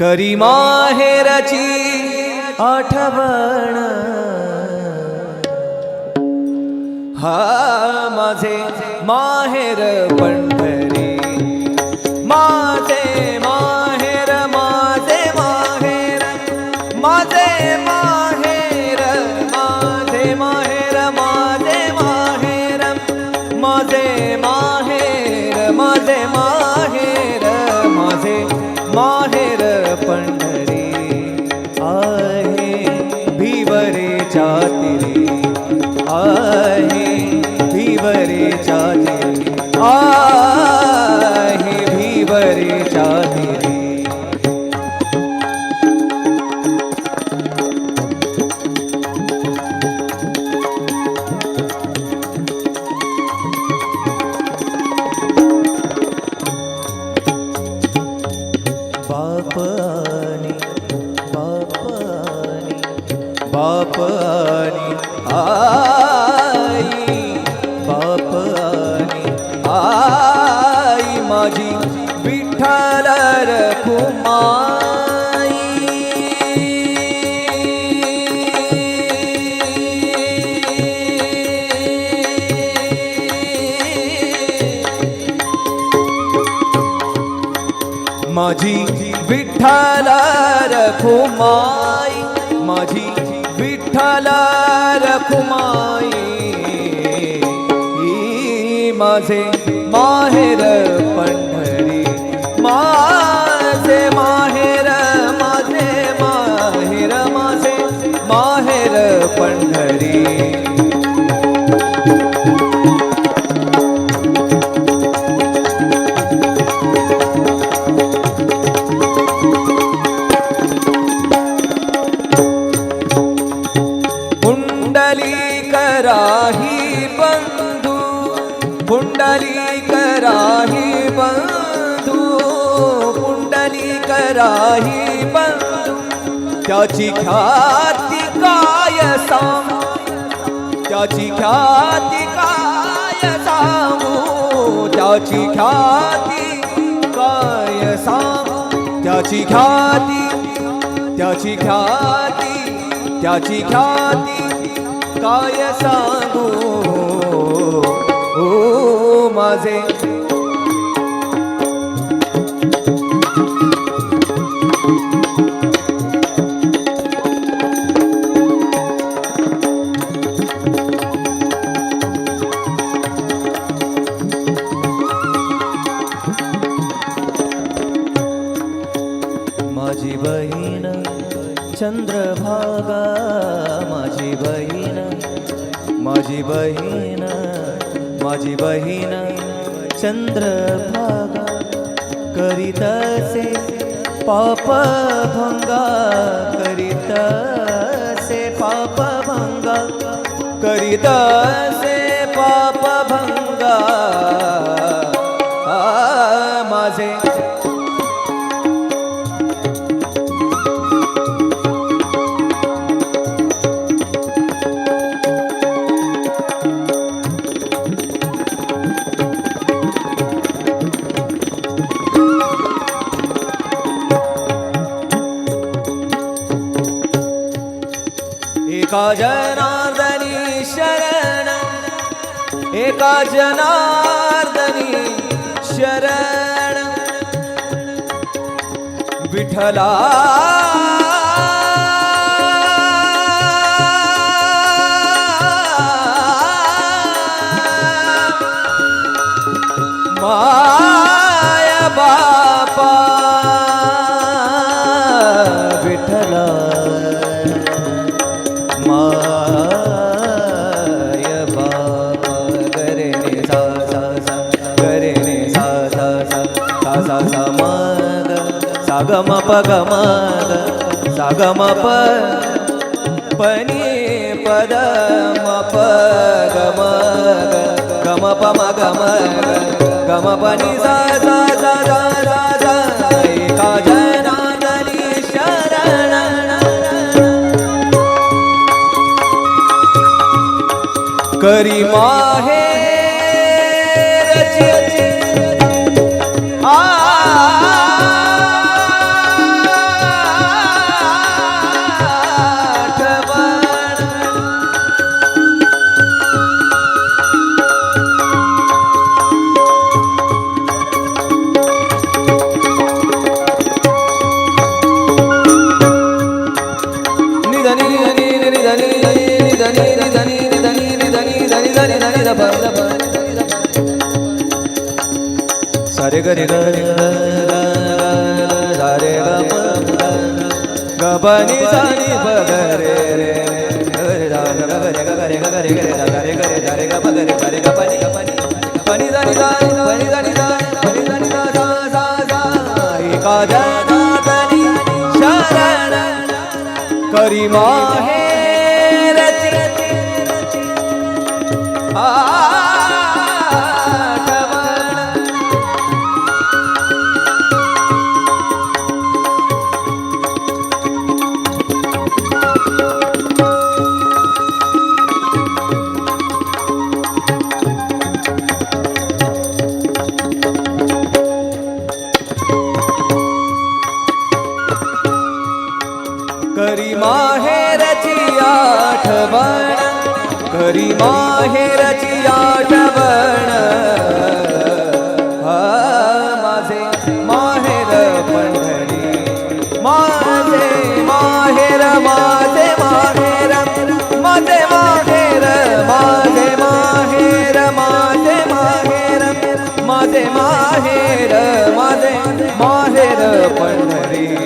करी माहेराची आठवण. हा माझे माहेर पंढरी. माझे आई माझी विठ्ठल रखुमाई माझी विठ्ठल रखुमाई माझी विठ्ठल रखुमाई माझे माहेर पंढरी. माझे माहेर माझे माहेर माझे माहेर पंढरी. कुंडली कराही बंधू पुंडली कराही बंधू पुंडली कराही बंधू त्याची ख्याती काय सांगू? त्याची ख्याती काय सांगू? त्याची ख्याती काय सांगू? त्याची ख्याती त्याची ख्याती त्याची ख्याती काय सांगू? माझे. माझी बहीण चंद्रभागा माझी बहीण माझी बहीण माझी बहीण चंद्रभागा पाप पापभंगा करीत असे पाप पापभंगा जनार्दनी शरण. एका जनार्दनी शरण. विठला सागम पगम सागम प पनी पद म प गम गम प म गम गम पनी सा सा सा सा सा सा का जनादरी करी माहे सारे गरे ग सारे गबनी सारी बगरे रे नि प गरे गरे नि धा नि धा प नि धा एका शरण करी मा माझे माहेर माझे माहेर पंढरी